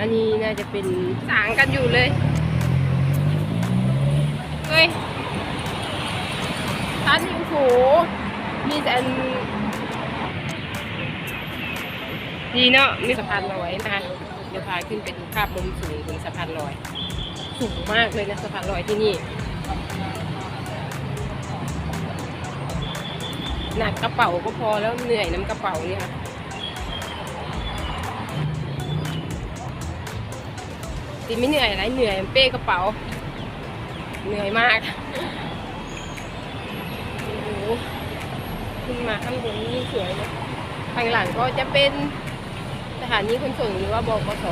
อันนี้น่าจะเป็นสางกันอยู่เลย เฮ้ยท่านโอ้โหมีแต่อันดีเนาะมีสะพานลอยนะคะเดี๋ยวพาขึ้นไปดูภาพมุมสูงของสะพานลอย สูงมากเลยนะสะพานลอยที่นี่หนักกระเป๋าก็พอแล้วเหนื่อยน้ำกระเป๋าเนี่ยค่ะ ตีไม่เหนื่อยอะไรเหนื่อยเป้กระเป๋า เหนื่อยมากโอ้โหขึ้นมาข้างบนนี่สวยเลยข้างหลังก็จะเป็นสถานีขนส่งหรือว่าบกส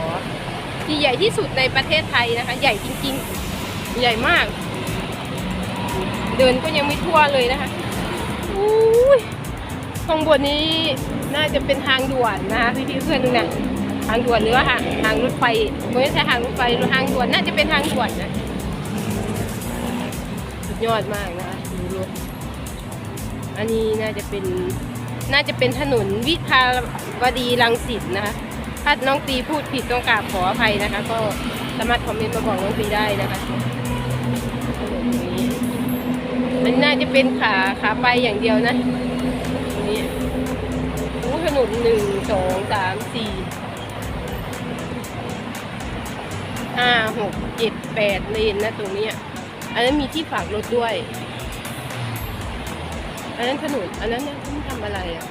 ที่ใหญ่ที่สุดในประเทศไทยนะคะ ใหญ่จริงๆ ใหญ่มาก เดินก็ยังไม่ทั่วเลยนะคะอุ้ยข้างบนนี้น่าจะเป็นทางด่วนนะคะพี่ๆเพื่อนดูนะ ทางด่วนหรือว่าทางทางรถไฟไม่ใช่ทางรถไฟหรือทางด่วนน่าจะเป็นทางด่วนนะสุดยอดมากนะคะดูรถอันนี้น่าจะเป็นน่าจะเป็นถนนวิภาวดีรังสิตนะคะ ถ้าน้องตีพูดผิดต้องกราบขออภัยนะคะ ก็สามารถคอมเมนต์มาบอกน้องตีได้นะคะตรงนี้อันนี้น่าจะเป็นขาขาไปอย่างเดียวนะตรงนี้โอ้ถนนหนึ่งสองสามสี่ ห้าหกเจ็ดแปดเลนนะตรงนี้อันนั้นมีที่ฝากรถด้วย อันนั้นถนนอันนั้นเนี่ยเขาทำอะไรอะ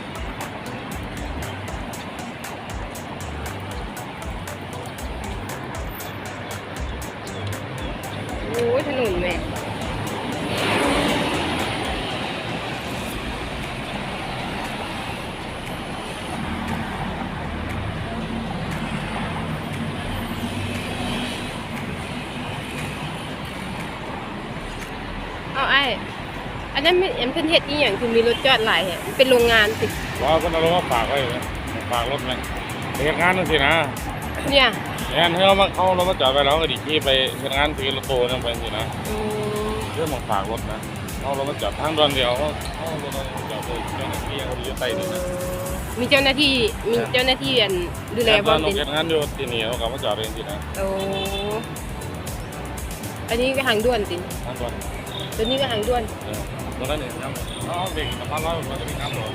นนั้นไม่อันเป็นเห็ดนี่อย่างคือมีรถจอดหลายแห่งเป็นโรงงานสิว่าคนเอารถมาฝากไว้นะฝากรถไหมไปเฮ็ดงานนั่นสินะเนี่ยงานให้เรามาเขาเรามาจอดไปแล้วก็ดีที่ไปเฮ็ดงานถือรถโตนั่นไปสินะอืมเรื่องมาฝากรถนะเขาเรามาจอดทางด่วนเดียวเขาเขารถเราจอดเลยเจ้าหน้าที่เขาอยู่ใต้นี่นะมีเจ้าหน้าที่มีเจ้าหน้าที่อันดูแลบตออนมเราเป็นเฮ็ดงานอยู่ที่นี่เขาก็มาจอดเองสินะโอ้อันนี้ก็หางด้วนสิทางด่วนตัวนี้ก็หางด้วนเออ ตรงนั้นเนี่ยน้ำอ๋อเบรกสะพานลอยมันจะมีน้ำหรอ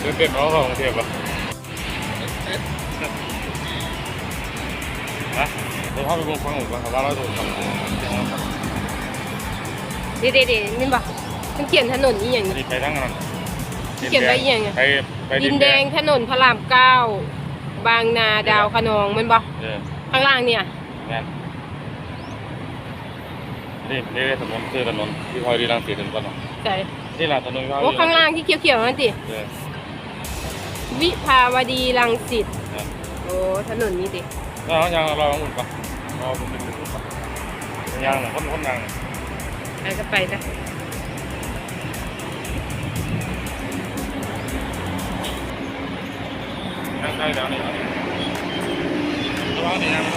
เดินเป็นร้อของกรุงเทพปะนะเดี๋ยวพ่อไปบุกฟังหมู่บ้านเขาว่าเราถูกทำเด็ดเด็ดนี่บ่มันเขียนถนนนี่อย่างนี้ไปทางนั้นเขียนไว้อย่างไงไปไปดินแดงถนนพระรามเก้าบางนาดาวคะนองมันบ่ข้างล่างเนี่ย งั้นนี่นี่ถนนคือถนนที่พอยดีรังสีถึงก่อนเนาะใช่นี่แหละถนนที่พอยโอ้ข้างล่างที่เขียวๆนั่นสิเออวิภาวดีรังสิตเออโอ้ถนนนี้ดิแล้วยังรอหมุนปะรอผมเป็นหมุนปะยังคนคนยังไปก็ไปจ้ะยังใกล้แล้วนี่ระวังนี่ยังฮ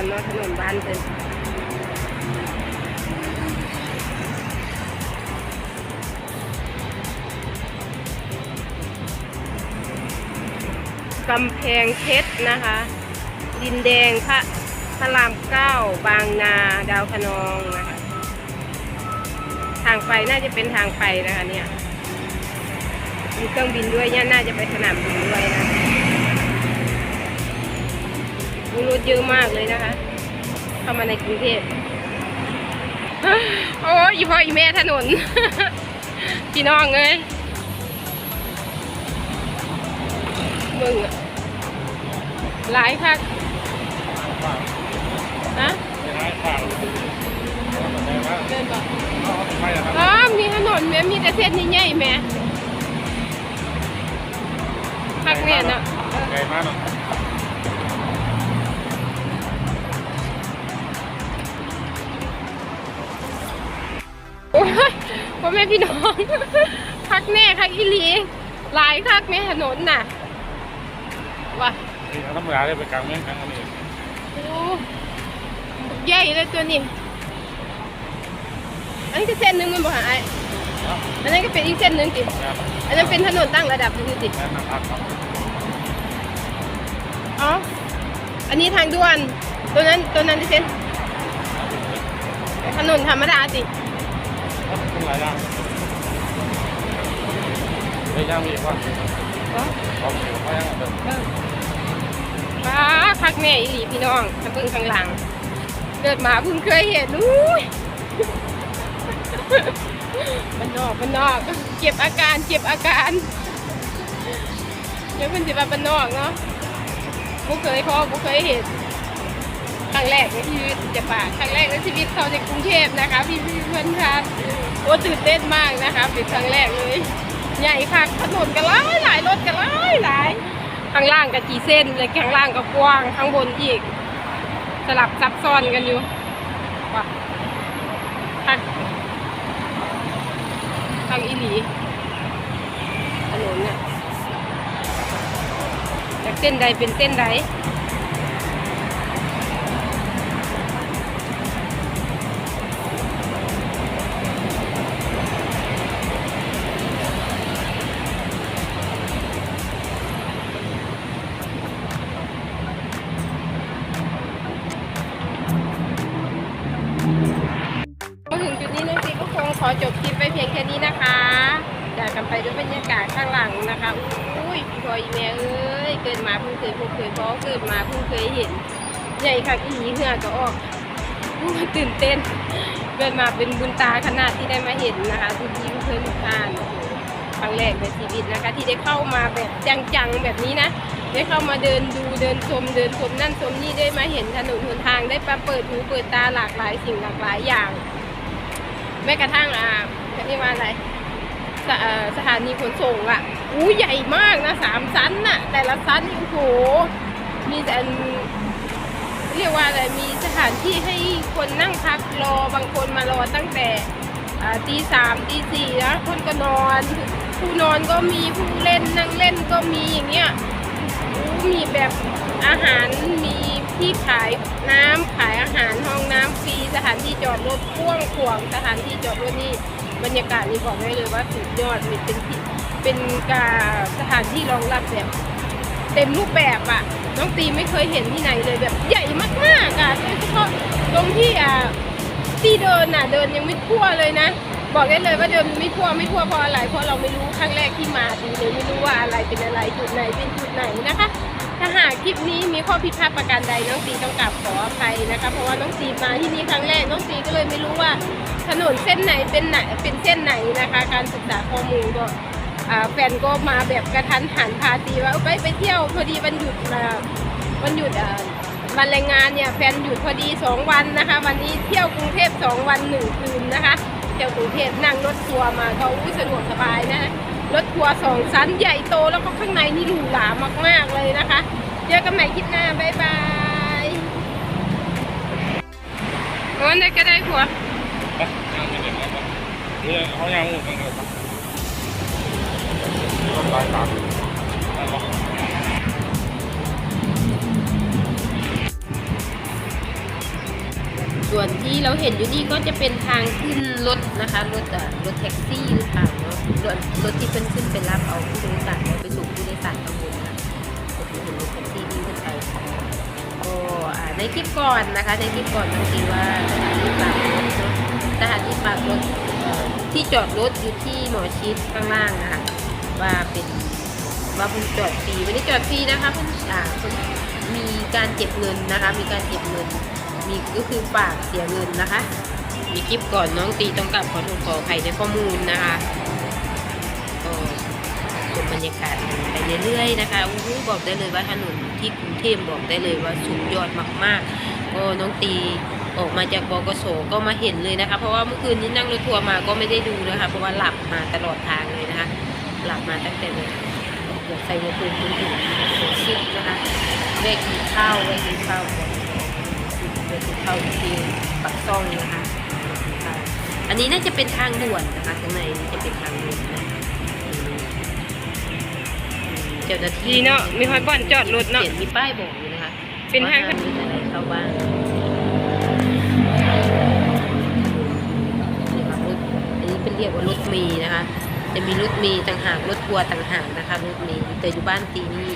อนเนาะถนนบ้านเป็นกำแพงเพชรนะคะ ดินแดงพระพระรามเก้าบางนาดาวคะนองนะคะ ทางไปน่าจะเป็นทางไปนะคะเนี่ยมีเครื่องบินด้วยเนี่ยน่าจะไปสนามบินด้วยนะ มีรถเยอะมากเลยนะคะ เข้ามาในกรุงเทพโอ้ยอีพ่ออีแม่ถนน พี่น้องเอ้ยมึงอะหลายคักข้างฮะยังไงข้างมันได้ว่าเดินบอกเอาไม่อะครับอ๋อมีถนนแม่มีแต่เส้นใหญ่ๆแม่คักแน่เนาะเออไกลมากเนาะ แม่พี่น้องคักแน่คักอีหลีหลายคักแม่ถนนน่ะว่ะนี่เขาทำงานได้ไปกลางเมืองกลางอันนี้โอ้ใหญ่เลยตัวนี้อันนี้ก็เส้นหนึงมันบอกหายเนาะอันนั้นก็เป็นอีกเส้นหนึงติงานอันนั้นเป็นถนนตั้งระดับหนึงติงานน้ำพักครับอ๋ออันนี้ทางด่วนตัวนั้นตัวนั้นที่เส้นถนนธรรมดาติ ทำหลายอย่างได้ย่างมีว่าอ๋อเขาเกี่ยวเขาย่างเดิมเออป้าคักแม่อีหลีพี่น้องทางเบิ่งข้างหลังเกิดมาเพิ่งเคยเห็นอุ้ยมันนอกมันนอก เก็บอาการเก็บอาการเดี๋ยวมันจะมามันนอกเนาะบุเคยพอบุเคยเห็น ครั้งแรกในชีวิตจะป่าครั้งแรกในชีวิตเขาในกรุงเทพนะคะ พี่พี่เพื่อนครับโอ้ตื่นเต้นมากนะคะเป็นครั้งแรกเลยใหญ่ค่ะถนนกันหลายหลายรถกันหลายหลายข้างล่างกับกี่เส้นเลยข้างล่างก็กว้างข้างบนอีก สลับซับซ้อนกันอยู่ว่ะทางทางอีหลีถนนเนี่ยจากเส้นใดเป็นเส้นใด พียงแค่นี้นะคะจากกันไปด้วยบรรยากาศข้างหลังนะคะอุ้ยพี่พลอยแม่เอ้ยเกิดมาเพิ่งเคยพบเคยพอเกิดมาเพิ่งเคยเห็น ใหญ่ค่ะอีเหือก็ออกตื่นเต้นเกิดมาเป็นบุญตาขนาดที่ได้มาเห็นนะคะทุกทีไม่เคยมาทานครั้งแรกในชีวิตนะคะที่ได้เข้ามาแบบจังๆแบบนี้นะได้เข้ามาเดินดูเดินชมเดินชมนั่นชมนี่ได้มาเห็นถนนหนทางได้มาเปิดหูเปิดตาหลากหลายสิ่งหลากหลายอย่างแม้กระทั่งอ่า เรียกว่าอะไรสสถานีขนส่งอะอู้ใหญ่มากนะสามชั้นน่ะ แต่ละชั้นนี่โอ้โหมีแต่เรียกว่าอะไรมีสถานที่ให้คนนั่งพักรอบางคนมารอตั้งแต่ตีสามตีสี่นะคนก็นอน ผู้นอนก็มีผู้เล่นนั่งเล่นก็มีอย่างเงี้ยมีแบบอาหารมีที่ขายน้ำขายอาหารห้องน้ำฟรีสถานที่จอดรถพ่วงขวางสถานที่จอดรถนี่ บรรยากาศนี่บอกได้เลยว่าสุดยอดมันเป็นที่เป็นการสถานที่รองรับแบบเต็มรูปแบบอะน้องตีไม่เคยเห็นที่ไหนเลยแบบใหญ่มากๆอะโดยเฉพาะตรงที่อะที่เดินน่ะเดินยังไม่ทั่วเลยนะ บอกได้เลยว่าเดินไม่ทั่วไม่ทั่วเพราะอะไรเพราะเราไม่รู้ครั้งแรกที่มาตีเลยไม่รู้ว่าอะไรเป็นอะไรจุดไหนเป็นจุดไหนนะคะ ถ้าหากคลิปนี้มีข้อผิดพลาดประการใดน้องตีต้องกราบขออภัยนะคะเพราะว่าน้องตีมาที่นี่ครั้งแรกน้องตีก็เลยไม่รู้ว่าถนนเส้นไหนเป็นไหนเป็นเส้นไหนนะคะ การศึกษาข้อมูลก็แฟนก็มาแบบกระทันหันพาตีว่าไปไปเที่ยวพอดีวันหยุดมาวันหยุดวันแรงงานเนี่ยแฟนหยุดพอดีสองวันนะคะ วันนี้เที่ยวกรุงเทพสองวันหนึ่งคืนนะคะ ที่ยวกรุงเทพนั่งรถทัวร์มาก็อุ้ยสะดวกสบายนะรถทัวร์สองชั้นใหญ่โตแล้วก็ข้างในนี่หรูหรามากๆเลยนะคะเจอกันใหม่คลิปหน้าบ๊ายบายวันไหนก็ได้ผัวไปย่างเด็ดแล้วเนี่ยเขาย่งกันเลยต้องตายตามส่วนที่เราเห็นอยู่นี่ก็จะเป็นทางขึ้นรถ นะคะรถอะรถแท็กซี่หรือเปล่าเนาะรถรถที่เป็นขึ้นไปรับเอาผู้โดยสารไปส่งผู้โดยสารข้างบนนะก็คือเห็นรถแท็กซี่ที่ขึ้นไปก็อ่าในคลิปก่อนนะคะในคลิปก่อนบางทีว่าสถานีปากรถเนาะสถานีปากรถที่จอดรถอยู่ที่หมอชิดข้างล่างนะคะว่าเป็นว่าเพิ่งจอดฟรีวันนี้จอดฟรีนะคะเพิ่งอ่าเพิ่งมีการเก็บเงินนะคะ มีการเก็บเงิน มีก็คือฝากเสียเงินนะคะ มีคลิปก่อนน้องตีต้องกลับขอโทษขออภัยในข้อมูลนะคะก็จบบรรยากาศไปเรื่อยๆนะคะอู้บอกได้เลยว่าถนนที่กรุงเทพบอกได้เลยว่าสุดยอดมากๆ ก็น้องตีออกมาจากบกสก็มาเห็นเลยนะคะ เพราะว่าเมื่อคืนนี้นั่งรถทัวร์มาก็ไม่ได้ดูนะคะ เพราะว่าหลับมาตลอดทางเลยนะคะ หลับมาตั้งแต่เลยเกิดใส่ยาคูลจนถึงหัวซิกนะคะแวะกินข้าวแวะกินข้าวก่อนแวะกินข้าวที่ปักซ่องนะคะ อันนี้น่าจะเป็นทางด่วนนะคะข้างในนี่จะเป็นทางด่วนนะอืมเจ้าหน้าที่ดีเนาะมีฮอยบ่อนจอดรถเนาะเขียนมีป้ายบอกอยู่นะคะเป็นทาง ว่าห้มมีอะไรเข้าบ้านนี่ค่ะรถอันนี้เป็นเรียกว่ารถเมีนะคะ จะมีรถเมีต่างหากรถทัวร์ต่างหากนะคะรถเมีแต่อยู่บ้านตีนี่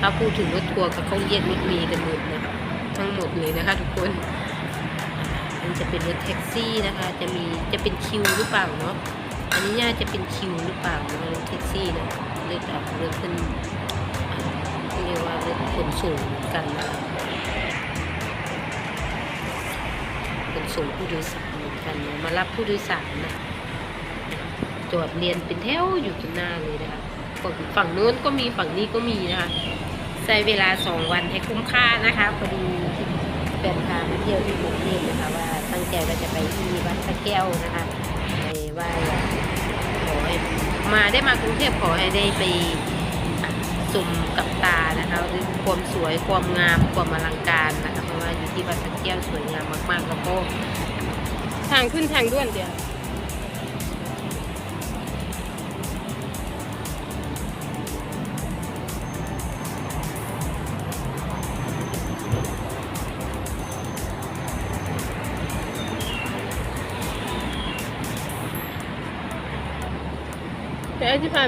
ถ้าพูดถึงรถทัวร์ก็เขาเรียกรถเมีกันหมดนะคะทั้งหมดเลยนะคะ ทุกคนมัน จะเป็นรถแท็กซี่นะคะ จะมีจะเป็นคิวหรือเปล่าเนาะอันนี้น่าจะเป็นคิวหรือเปล่านะรถแท็กซี่นะรถแบบรถเป็นเรียกว่ารถขนส่งกันนะคะขนส่งผู้โดยสารเหมือนกันนะมารับผู้โดยสารนะจอดเรียนเป็นแถวอยู่ตรงหน้าเลยนะคะฝั่งฝั่งโน้นก็มีฝั่งนี้ก็มีนะคะใช้เวลาสองวันให้คุ้มค่านะคะพอดีแฟนพาไปเที่ยวที่กรุงเทพนะคะว่า ตั้งใจว่าจะไปที่วัดสระแก้วนะคะไปไหว่าขอให้มาได้มากรุงเทพขอให้ได้ไปสุ่มกับตานะคะความสวยความงามความอลังการนะคะเพราะว่าอยู่ที่วัดสระแก้วสวยงามมากๆแล้วก็ทางขึ้นทางด้วนเดียว แต่ไอ้ที่พา